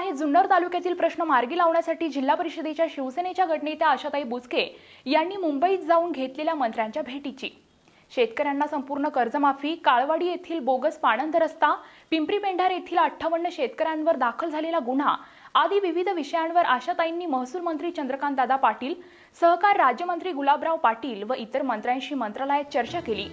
आहे. जुन्नर तालुक्यातील प्रश्न मार्गी लावण्यासाठी जिल्हा परिषदेच्या शिवसेनेच्या गटनेत्या आशाताई बुचके यांनी मुंबईत जाऊन घेतलेल्या मंत्र्यांच्या भेटीची. शेतकऱ्यांना संपूर्ण कर्जमाफी काळवाडी येथील बोगस पाणंद रस्ता पिंपरी पेंढार येथील अठ्ठावन्न शेतकऱ्यांवर दाखल झालेला गुन्हा आदी विविध विषयांवर आशाताईंनी महसूल मंत्री चंद्रकांतदादा पाटील सहकार राज्यमंत्री गुलाबराव पाटील व इतर मंत्र्यांशी मंत्रालयात चर्चा केली.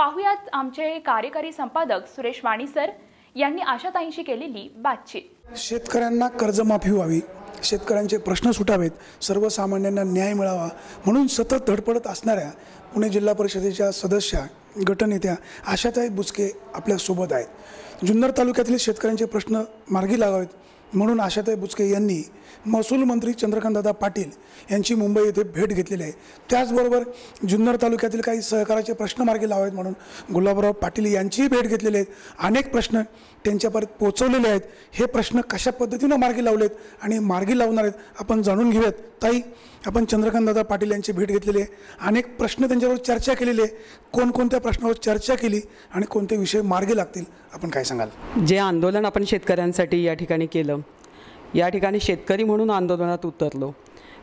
पाहुयात आमचे कार्यकारी संपादक सुरेश वाणी सर यांनी आशाताईंशी केलेली बातचीत. शेतकऱ्यांना कर्जमाफी व्हावी शेतकऱ्यांचे प्रश्न सुटावेत सर्वसामान्यांना न्याय मिळावा म्हणून सतत धडपडत असणाऱ्या पुणे जिल्हा परिषदेच्या सदस्या गटनेत्या आशाताई बुचके आपल्यासोबत आहेत. जुन्नर तालुक्यातील शेतकऱ्यांचे प्रश्न मार्गी लागावेत. म्हणून आशाताई बुचके यांनी महसूल मंत्री चंद्रकांतदादा पाटील यांची मुंबई येथे भेट घेतलेली आहे. त्याचबरोबर जुन्नर तालुक्यातील काही सहकाराचे प्रश्न मार्गी लावावेत म्हणून गुलाबराव पाटील यांचीही भेट घेतलेली आहेत. अनेक प्रश्न त्यांच्यापर्यंत पोचवलेले आहेत. हे प्रश्न कशा पद्धतीनं मार्गी लावलेत आणि मार्गी लावणार आहेत आपण जाणून घेऊयात. ताई आपण चंद्रकांतदादा पाटील यांची भेट घेतलेली आहे. अनेक प्रश्न त्यांच्याबरोबर चर्चा केलेली आहे. कोणकोणत्या प्रश्नावर चर्चा केली आणि कोणते विषय मार्गी लागतील आपण काय सांगाल? जे आंदोलन आपण शेतकऱ्यांसाठी या ठिकाणी केलं या ठिकाणी शेतकरी म्हणून आंदोलनात उतरलो.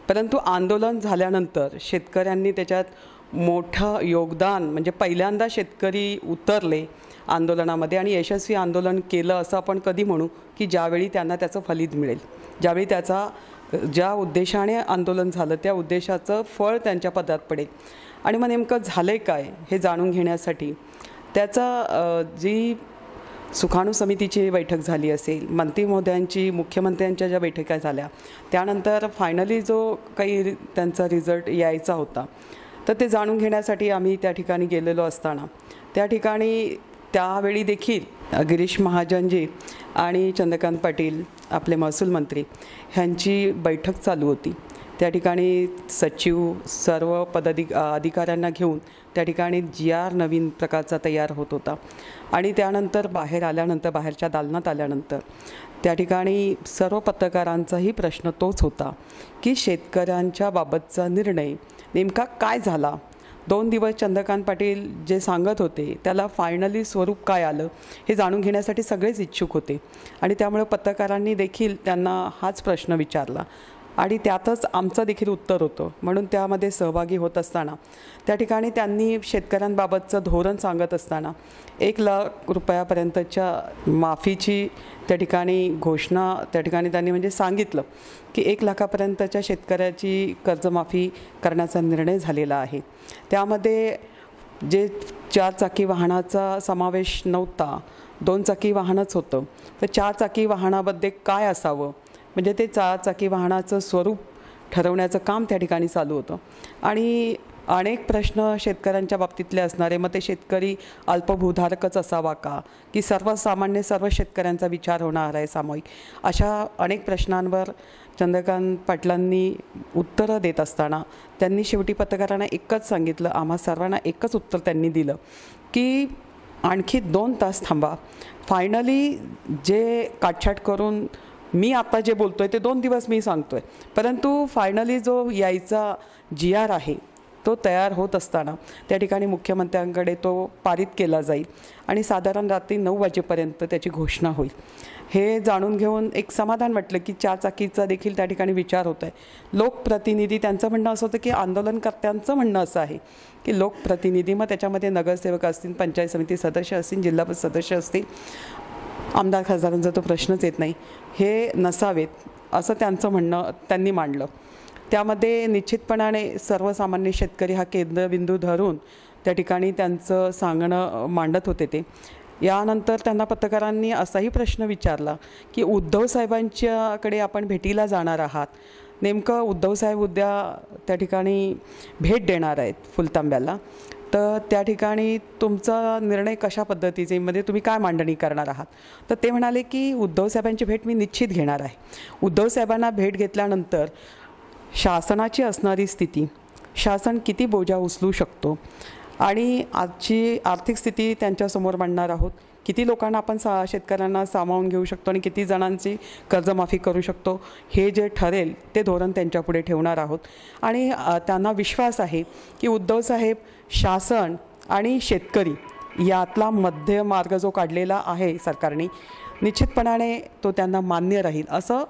परंतु आंदोलन झाल्यानंतर शेतकऱ्यांनी त्याच्यात मोठं योगदान म्हणजे पहिल्यांदा शेतकरी उतरले आंदोलनामध्ये आणि यशस्वी आंदोलन केलं असं आपण कधी म्हणू की ज्यावेळी त्यांना त्याचं फलित मिळेल. ज्यावेळी त्याचा ज्या उद्देशाने आंदोलन झालं त्या उद्देशाचं फळ त्यांच्या पदात पडेल. आणि मग नेमकं झालं आहे काय हे जाणून घेण्यासाठी? त्याचा जी सुखाणू समितीची बैठक झाली असेल मंत्री महोदयांची मुख्यमंत्र्यांच्या ज्या बैठका झाल्या त्यानंतर फायनली जो काही त्यांचा रिझल्ट यायचा होता तर ते जाणून घेण्यासाठी आम्ही त्या ठिकाणी गेलेलो असताना त्या ठिकाणी त्यावेळी देखील गिरीश महाजनजी आणि चंद्रकांत पाटील आपले महसूल मंत्री ह्यांची बैठक चालू होती. त्या ठिकाणी सचिव सर्व पदाधिक अधिकाऱ्यांना घेऊन त्या ठिकाणी जी आर नवीन प्रकारचा तयार होत होता. आणि त्यानंतर बाहेर आल्यानंतर बाहेरच्या दालनात आल्यानंतर त्या ठिकाणी सर्व पत्रकारांचाही प्रश्न तोच होता की शेतकऱ्यांच्या बाबतचा निर्णय नेमका काय झाला? दोन दिवस चंद्रकांत पाटील जे सांगत होते त्याला फायनली स्वरूप काय आलं हे जाणून घेण्यासाठी सगळेच इच्छुक होते. आणि त्यामुळे पत्रकारांनी देखील त्यांना हाच प्रश्न विचारला. आणि त्यातच आमचं देखील उत्तर होतं. म्हणून त्यामध्ये सहभागी होत असताना. त्या ठिकाणी त्यांनी शेतकऱ्यांबाबतचं धोरण सांगत असताना एक लाख रुपयापर्यंतच्या माफीची त्या ठिकाणी घोषणा त्या ठिकाणी त्यांनी म्हणजे सांगितलं की एक लाखापर्यंतच्या शेतकऱ्याची कर्जमाफी करण्याचा निर्णय झालेला आहे. त्यामध्ये जे चार चाकी वाहनाचा समावेश नव्हता दोन चाकी वाहनच होतं. तर चार चाकी वाहनामध्ये काय असावं? म्हणजे ते चारचाकी वाहनाचं स्वरूप ठरवण्याचं काम त्या ठिकाणी चालू होतं. आणि अनेक प्रश्न शेतकऱ्यांच्या बाबतीतले असणारे मग ते शेतकरी अल्पभूधारकच असावा का? की सर्वसामान्य सर्व शेतकऱ्यांचा विचार होणार आहे सामूहिक? अशा अनेक प्रश्नांवर चंद्रकांत पाटलांनी उत्तरं देत असताना त्यांनी शेवटी पत्रकारांना एकच सांगितलं आम्हा सर्वांना एकच उत्तर त्यांनी दिलं की आणखी दोन तास थांबा. फायनली जे काटछाट करून मी आता जे बोलतो आहे ते दोन दिवस मी सांगतो आहे परंतु फायनली जो यायचा जी आर आहे तो तयार होत असताना त्या ठिकाणी मुख्यमंत्र्यांकडे तो पारित केला जाईल आणि साधारण रात्री नऊ वाजेपर्यंत त्याची घोषणा होईल. हे जाणून घेऊन एक समाधान वाटलं की चारचाकीचा देखील त्या ठिकाणी विचार होत आहे. लोकप्रतिनिधी त्यांचं म्हणणं असं होतं की आंदोलनकर्त्यांचं म्हणणं असं आहे की लोकप्रतिनिधी मग त्याच्यामध्ये नगरसेवक असतील पंचायत समिती सदस्य असतील जिल्हा सदस्य असतील आमदार खासदारांचा तो प्रश्नच येत नाही. हे नसावेत असं त्यांचं म्हणणं त्यांनी मांडलं. त्यामध्ये निश्चितपणाने सर्वसामान्य शेतकरी हा केंद्रबिंदू धरून त्या ठिकाणी त्यांचं सांगणं मांडत होते ते. यानंतर त्यांना पत्रकारांनी असाही प्रश्न विचारला की उद्धव साहेबांच्याकडे आपण भेटीला जाणार आहात. नेमकं उद्धव साहेब उद्या त्या ठिकाणी भेट देणार आहेत फुलतांब्याला. तर त्या ठिकाणी तुमचा निर्णय कशा पद्धतीचे म्हणजे तुम्ही काय मांडणी करणार आहात? तर ते म्हणाले की उद्धवसाहेबांची भेट मी निश्चित घेणार आहे. उद्धवसाहेबांना भेट घेतल्यानंतर शासनाची असणारी स्थिती शासन किती बोजा उचलू शकतो आणि आजची आर्थिक स्थिती त्यांच्यासमोर मांडणार आहोत? किती लोकांना आपण सा शेतकऱ्यांना सामावून घेऊ शकतो आणि किती जणांची कर्जमाफी करू शकतो हे जे ठरेल ते धोरण त्यांच्यापुढे ठेवणार आहोत. आणि त्यांना विश्वास आहे की उद्धव साहेब शासन आणि शेतकरी यातला मध्य मार्ग जो काढलेला आहे सरकारने निश्चितपणाने तो त्यांना मान्य राहील असं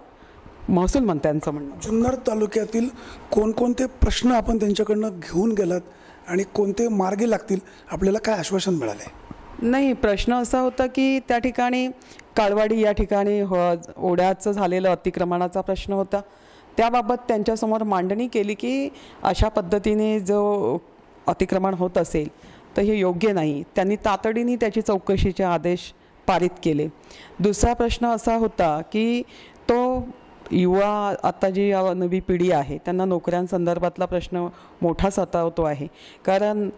महसूल मंत्र्यांचं म्हणणं जुन्नर तालुक्यातील कोणकोणते प्रश्न आपण त्यांच्याकडनं घेऊन गेलात आणि कोणते मार्गे लागतील आपल्याला काय आश्वासन मिळालं आहे नाही प्रश्न असा होता की त्या ठिकाणी काळवाडी या ठिकाणी ह ओढ्याचं झालेलं अतिक्रमणाचा प्रश्न होता. त्याबाबत त्यांच्यासमोर मांडणी केली की अशा पद्धतीने जो अतिक्रमण होत असेल तर हे योग्य नाही. त्यांनी तातडीने त्याची चौकशीचे आदेश पारित केले. दुसरा प्रश्न असा होता की तो युवा आता जी नवी पिढी आहे त्यांना नोकऱ्यांसंदर्भातला प्रश्न मोठा सतावतो आहे. कारण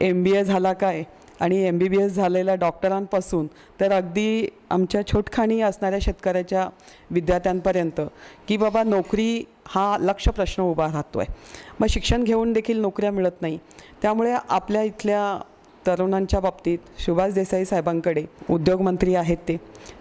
एम बी ए झाला काय? आणि एम बी बी एस झालेल्या डॉक्टरांपासून तर अगदी आमच्या छोटखाणी असणाऱ्या शेतकऱ्याच्या विद्यार्थ्यांपर्यंत की बाबा नोकरी हा लक्ष प्रश्न उभा राहतो आहे मग शिक्षण घेऊन देखील नोकऱ्या मिळत नाही. त्यामुळे आपल्या इथल्या तरुणांच्या बाबतीत सुभाष देसाई साहेबांकडे उद्योगमंत्री आहेत ते.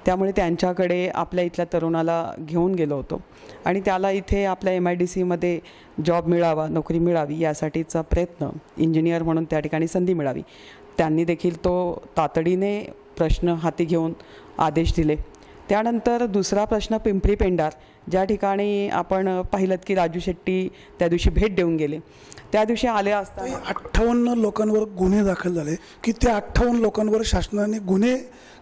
त्यामुळे त्यांच्याकडे आपल्या इथल्या तरुणाला घेऊन गेलो होतो. आणि त्याला इथे आपल्या एम आय डी सीमध्ये जॉब मिळावा नोकरी मिळावी यासाठीचा प्रयत्न इंजिनियर म्हणून त्या ठिकाणी संधी मिळावी. त्यांनी देखील तो तातडीने प्रश्न हाती घेऊन आदेश दिले. त्यानंतर दुसरा प्रश्न पिंपरी पेंडार ज्या ठिकाणी आपण पाहिलं की राजू शेट्टी त्या दिवशी भेट देऊन गेले. त्या दिवशी आले असताना अठ्ठावन्न लोकांवर गुन्हे दाखल झाले की त्या अठ्ठावन्न लोकांवर शासनाने गुन्हे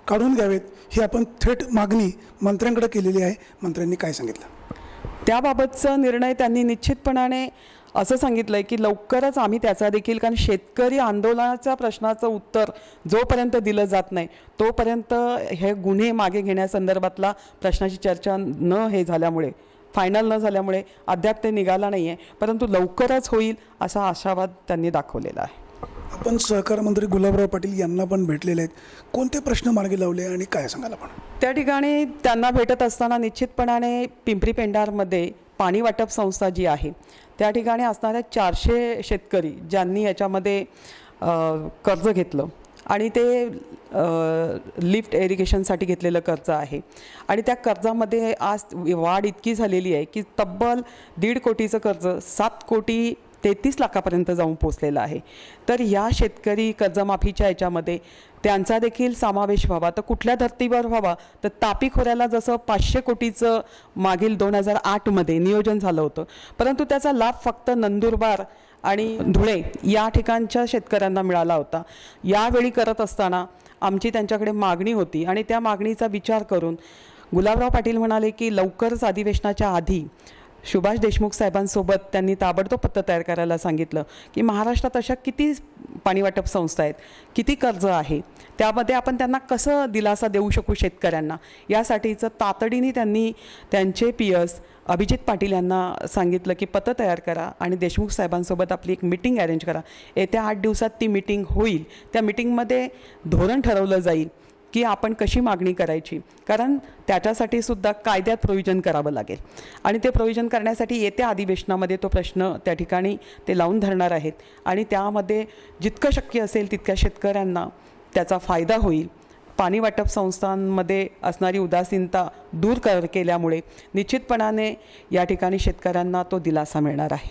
काढून घ्यावेत ही आपण थेट मागणी मंत्र्यांकडे केलेली आहे. मंत्र्यांनी काय सांगितलं? त्याबाबतचा निर्णय त्यांनी निश्चितपणाने असं सांगितलं आहे की लवकरच आम्ही त्याचा देखील कारण शेतकरी आंदोलनाच्या प्रश्नाचं उत्तर जोपर्यंत दिलं जात नाही तोपर्यंत हे गुन्हे मागे घेण्यासंदर्भातला प्रश्नाची चर्चा न हे झाल्यामुळे फायनल न झाल्यामुळे अद्याप ते निघाला नाही आहे परंतु लवकरच होईल असा आशावाद त्यांनी दाखवलेला आहे. आपण सहकार मंत्री गुलाबराव पाटील यांना पण भेटलेले आहेत. कोणते प्रश्न मार्गी लावले आणि काय सांगाल आपण? त्या ठिकाणी त्यांना भेटत असताना निश्चितपणाने पिंपरी पेंडारमध्ये पाणी वाटप संस्था जी आहे त्या ठिकाणी असणाऱ्या चारशे शेतकरी ज्यांनी याच्यामध्ये कर्ज घेतलं आणि ते लिफ्ट एरिगेशनसाठी घेतलेलं कर्ज आहे. आणि त्या कर्जामध्ये आज वाढ इतकी झालेली आहे की तब्बल दीड कोटीचं कर्ज सात कोटी तेहतीस लाखापर्यंत जाऊन पोचलेलं आहे. तर या शेतकरी कर्जमाफीच्या याच्यामध्ये त्यांचा देखील समावेश व्हावा. तर कुठल्या धर्तीवर व्हावा? तर तापी खोऱ्याला जसं पाचशे कोटीचं मागील दोन हजार आठमध्ये नियोजन झालं होतं. परंतु त्याचा लाभ फक्त नंदुरबार आणि धुळे या ठिकाणच्या शेतकऱ्यांना मिळाला होता. यावेळी करत असताना आमची त्यांच्याकडे मागणी होती आणि त्या मागणीचा विचार करून गुलाबराव पाटील म्हणाले की लवकरच अधिवेशनाच्या आधी सुभाष देशमुख साहेबांसोबत त्यांनी ताबडतोब पत्र तयार करायला सांगितलं की महाराष्ट्रात अशा किती पाणी वाटप संस्था आहेत किती कर्ज आहे त्यामध्ये आपण त्यांना कसं दिलासा देऊ शकू शेतकऱ्यांना? यासाठीचं तातडीने त्यांनी त्यांचे पी एस अभिजित पाटील यांना सांगितलं की पत्र तयार करा आणि देशमुख साहेबांसोबत आपली एक मिटिंग अरेंज करा. येत्या आठ दिवसात ती मिटिंग होईल. त्या मिटिंगमध्ये धोरण ठरवलं जाईल. की आपण कशी मागणी करायची? कारण त्याच्यासाठी सुद्धा कायद्यात प्रोविजन करावं लागेल. आणि ते प्रोविजन करण्यासाठी येत्या अधिवेशनामध्ये तो प्रश्न त्या ठिकाणी ते लावून धरणार आहेत. आणि त्यामध्ये जितकं शक्य असेल तितक्या शेतकऱ्यांना त्याचा फायदा होईल. पाणी वाटप संस्थांमध्ये असणारी उदासीनता दूर कर केल्यामुळे निश्चितपणाने या ठिकाणी शेतकऱ्यांना तो दिलासा मिळणार आहे.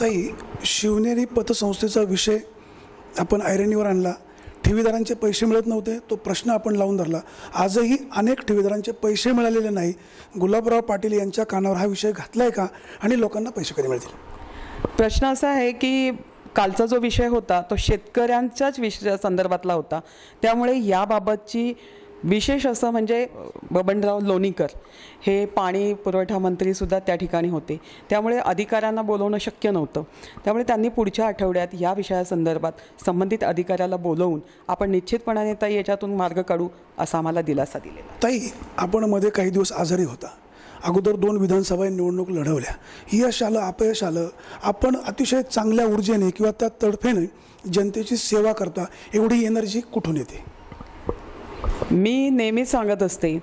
ताई शिवनेरी पतसंस्थेचा विषय आपण ऐरणीवर आणला. ठेवीदारांचे पैसे मिळत नव्हते तो प्रश्न आपण लावून धरला. आजही अनेक ठेवीदारांचे पैसे मिळालेले नाही. गुलाबराव पाटील यांच्या कानावर हा विषय घातला आहे का? आणि लोकांना पैसे कधी मिळतील? प्रश्न असा आहे की कालचा जो विषय होता तो शेतकऱ्यांच्याच विषया संदर्भातला होता. त्यामुळे याबाबतची विशेष असं म्हणजे बबनराव लोणीकर हे पाणी पुरवठा मंत्रीसुद्धा त्या ठिकाणी होते. त्यामुळे अधिकाऱ्यांना बोलवणं शक्य नव्हतं. त्यामुळे त्यांनी पुढच्या आठवड्यात या विषयासंदर्भात संबंधित अधिकाऱ्याला बोलवून आपण निश्चितपणाने ताई याच्यातून मार्ग काढू असा आम्हाला दिलासा दिलेला ताई आपण मध्ये काही दिवस आजारी होता. अगोदर दोन विधानसभा निवडणूक लढवल्या. यश आलं अपयश आलं. आपण अतिशय चांगल्या ऊर्जेने किंवा त्या तडफेने जनतेची सेवा करता एवढी एनर्जी कुठून येते? मी नेहमीच सांगत असते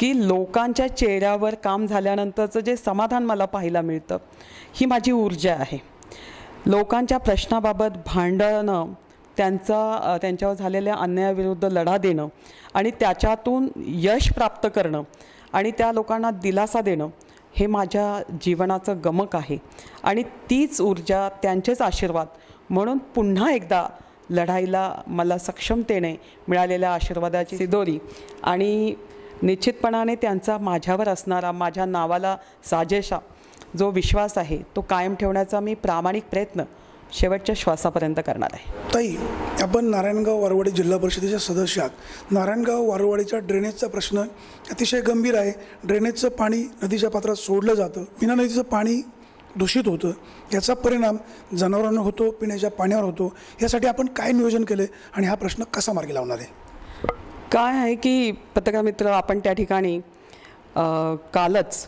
की लोकांच्या चेहऱ्यावर काम झाल्यानंतरचं जे समाधान मला पाहायला मिळतं ही माझी ऊर्जा आहे. लोकांच्या प्रश्नाबाबत भांडणं त्यांचा त्यांच्यावर झालेल्या अन्यायाविरुद्ध लढा देणं आणि त्याच्यातून यश प्राप्त करणं आणि त्या लोकांना दिलासा देणं हे माझ्या जीवनाचं गमक आहे. आणि तीच ऊर्जा त्यांचेच आशीर्वाद म्हणून पुन्हा एकदा लढाईला मला सक्षमतेने मिळालेल्या आशीर्वादाची सिदोरी. आणि निश्चितपणाने त्यांचा माझ्यावर असणारा माझ्या नावाला साजेशा जो विश्वास आहे तो कायम ठेवण्याचा मी प्रामाणिक प्रयत्न शेवटच्या श्वासापर्यंत करणार आहे. ताई आपण नारायणगाव वारवाडी जिल्हा परिषदेच्या सदस्य आहात. नारायणगाव वारवाडीच्या ड्रेनेजचा प्रश्न अतिशय गंभीर आहे. ड्रेनेजचं पाणी नदीच्या पात्रात सोडलं जातं. मीना नदीचं पाणी दूषित होतं. याचा परिणाम जनावरांना होतो पिण्याच्या पाण्यावर होतो. यासाठी आपण काय नियोजन केलं आणि हा प्रश्न कसा मार्गी लावणार आहे? काय आहे की पत्रकार मित्र आपण त्या ठिकाणी कालच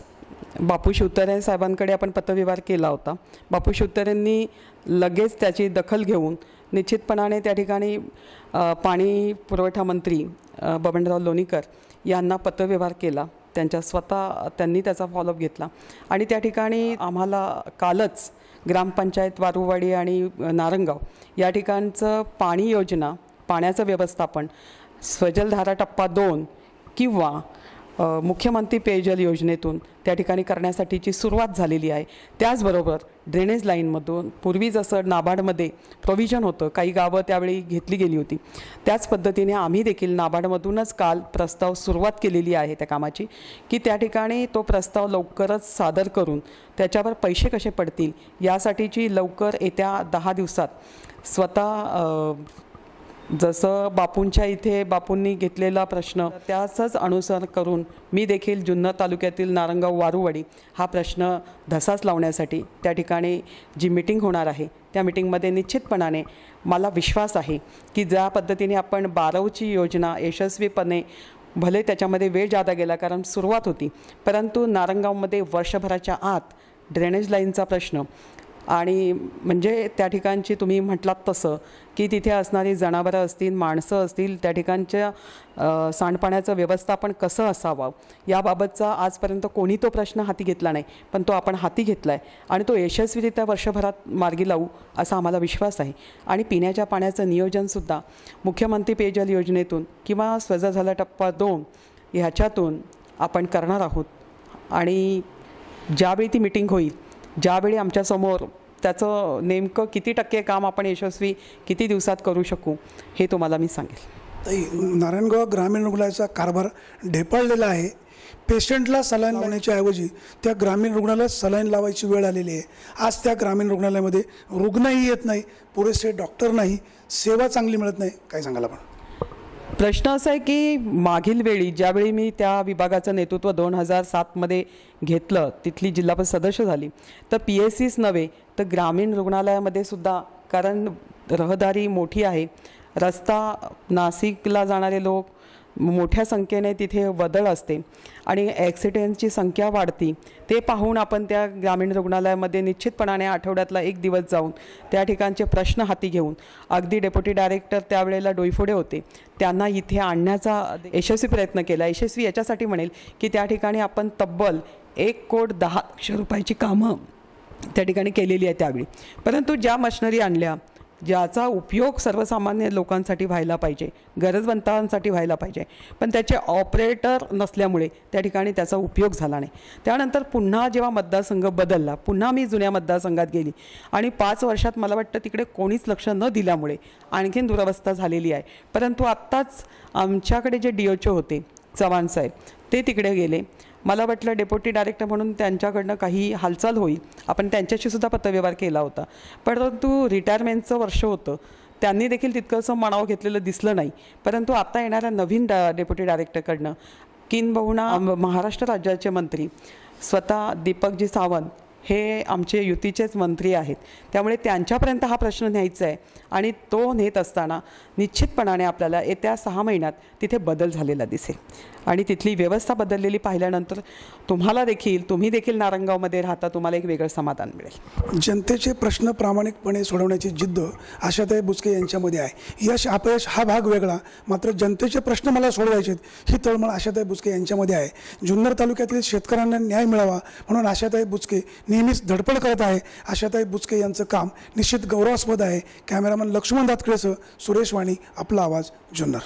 बापू शिवतरे साहेबांकडे आपण पत्रव्यवहार केला होता. बापू शिवतरेंनी लगेच त्याची दखल घेऊन निश्चितपणाने त्या ठिकाणी पाणी पुरवठा मंत्री बबनराव लोणीकर यांना पत्रव्यवहार केला. त्यांच्या स्वतः त्यांनी त्याचा फॉलोअप घेतला. आणि त्या ठिकाणी आम्हाला कालच ग्रामपंचायत वारुवाडी आणि नारंगाव या ठिकाणचं पाणी योजना पाण्याचं व्यवस्थापन स्वजलधारा टप्पा दोन किंवा मुख्यमंत्री पेयजल योजनेतून त्या ठिकाणी करण्यासाठीची सुरुवात झालेली आहे. त्याचबरोबर ड्रेनेज लाईनमधून पूर्वी जसं नाबार्डमध्ये प्रोव्हिजन होतं काही गावं त्यावेळी घेतली गेली होती. त्याच पद्धतीने आम्ही देखील नाबार्डमधूनच काल प्रस्ताव सुरुवात केलेली आहे त्या कामाची की त्या ठिकाणी तो प्रस्ताव लवकरच सादर करून त्याच्यावर पैसे कसे पडतील यासाठीची लवकर येत्या दहा दिवसात स्वतः जसं बापूंच्या इथे बापूंनी घेतलेला प्रश्न त्याचंच अनुसर करून मी देखील जुन्नर तालुक्यातील नारंगाव वारुवाडी हा प्रश्न धसास लावण्यासाठी त्या ठिकाणी जी मिटिंग होणार आहे त्या मिटिंगमध्ये निश्चितपणाने मला विश्वास आहे की ज्या पद्धतीने आपण बारवची योजना यशस्वीपणे भले त्याच्यामध्ये वेळ जादा गेला कारण सुरुवात होती परंतु नारंगावमध्ये वर्षभराच्या आत ड्रेनेज लाईनचा प्रश्न आणि म्हणजे त्या ठिकाणची तुम्ही म्हटलात तसं की तिथे असणारी जनावरं असतील माणसं असतील त्या ठिकाणच्या सांडपाण्याचं व्यवस्थापन कसं असावं? याबाबतचा आजपर्यंत कोणी तो प्रश्न हाती घेतला नाही पण तो आपण हाती घेतला आहे आणि तो यशस्वीरित्या वर्षभरात मार्गी लावू असा आम्हाला विश्वास आहे. आणि पिण्याच्या पाण्याचं नियोजनसुद्धा मुख्यमंत्री पेयजल योजनेतून किंवा स्वजा झाला टप्पा दोन ह्याच्यातून आपण करणार आहोत. आणि ज्यावेळी ती मिटिंग होईल ज्यावेळी आमच्यासमोर त्याचं नेमकं किती टक्के काम आपण यशस्वी किती दिवसात करू शकू हे तुम्हाला मी सांगेल. नारायणगाव ग्रामीण रुग्णालयाचा कारभार ढेपाळलेला आहे. पेशंटला सलाईन लावण्याच्या ऐवजी त्या ग्रामीण रुग्णालयात सलाईन लावायची वेळ आलेली आहे. आज त्या ग्रामीण रुग्णालयामध्ये रुग्णही येत नाही पुरेसे डॉक्टर नाही सेवा चांगली मिळत नाही. काय सांगाल आपण? प्रश्न असा आहे की मागील वेळी ज्यावेळी मी त्या विभागाचं नेतृत्व दोन हजार सातमध्ये घेतलं तिथली जिल्हा परिषद सदस्य झाली तर पी एस सीच नव्हे तर ग्रामीण रुग्णालयामध्ये सुद्धा कारण रहदारी मोठी आहे. रस्ता नाशिकला जाणारे लोक मोठ्या संख्येने तिथे बदल असते आणि ॲक्सिडेंटची संख्या वाढती. ते पाहून आपण त्या ग्रामीण रुग्णालयामध्ये निश्चितपणाने आठवड्यातला एक दिवस जाऊन त्या ठिकाणचे प्रश्न हाती घेऊन अगदी डेप्युटी डायरेक्टर त्यावेळेला डोईफोडे होते. त्यांना इथे आणण्याचा यशस्वी प्रयत्न केला. यशस्वी याच्यासाठी म्हणेल की त्या ठिकाणी आपण तब्बल एक कोट दहा लक्ष रुपयाची कामं त्या ठिकाणी केलेली आहे त्यावेळी. परंतु ज्या मशनरी आणल्या ज्याचा उपयोग सर्वसामान्य लोकांसाठी व्हायला पाहिजे गरजवंतांसाठी व्हायला पाहिजे. पण त्याचे ऑपरेटर नसल्यामुळे त्या ठिकाणी त्याचा उपयोग झाला नाही. त्यानंतर पुन्हा जेव्हा मतदारसंघ बदलला पुन्हा मी जुन्या मतदारसंघात गेली आणि पाच वर्षात मला वाटतं तिकडे कोणीच लक्ष न दिल्यामुळे आणखीन दुरवस्था झालेली आहे. परंतु आत्ताच आमच्याकडे जे डी एच ओ होते चव्हाण साहेब ते तिकडे गेले. मला वाटलं डेप्युटी डायरेक्टर म्हणून त्यांच्याकडनं काही हालचाल होईल. आपण त्यांच्याशीसुद्धा पत्रव्यवहार केला होता. परंतु रिटायरमेंटचं वर्ष होतं. त्यांनी देखील तितकंसं मनाव घेतलेलं दिसलं नाही. परंतु आता येणाऱ्या नवीन डा डेप्युटी डायरेक्टरकडनं किनबहुना महाराष्ट्र राज्याचे मंत्री स्वतः दीपकजी सावंत हे आमचे युतीचेच मंत्री आहेत. त्यामुळे त्यांच्यापर्यंत हा प्रश्न न्यायचा आहे आणि तो नेत असताना निश्चितपणाने आपल्याला येत्या सहा महिन्यात तिथे बदल झालेला दिसेल. आणि तिथली व्यवस्था बदललेली पाहिल्यानंतर तुम्हाला देखील तुम्ही देखील नारंगावमध्ये राहता तुम्हाला एक वेगळं समाधान मिळेल. जनतेचे प्रश्न प्रामाणिकपणे सोडवण्याची जिद्द आशाताई बुचके यांच्यामध्ये आहे. यश अपयश हा भाग वेगळा मात्र जनतेचे प्रश्न मला सोडवायचे ही तळमळ आशाताई बुचके यांच्यामध्ये आहे. जुन्नर तालुक्यातील शेतकऱ्यांना न्याय मिळावा म्हणून आशाताई बुचके नेहमीच धडपड करत आहे. आशाताई बुचके यांचं काम निश्चित गौरवास्पद आहे. कॅमेरामन लक्ष्मण दातखेडसह सुरेश वाणी आपला आवाज जुन्नर.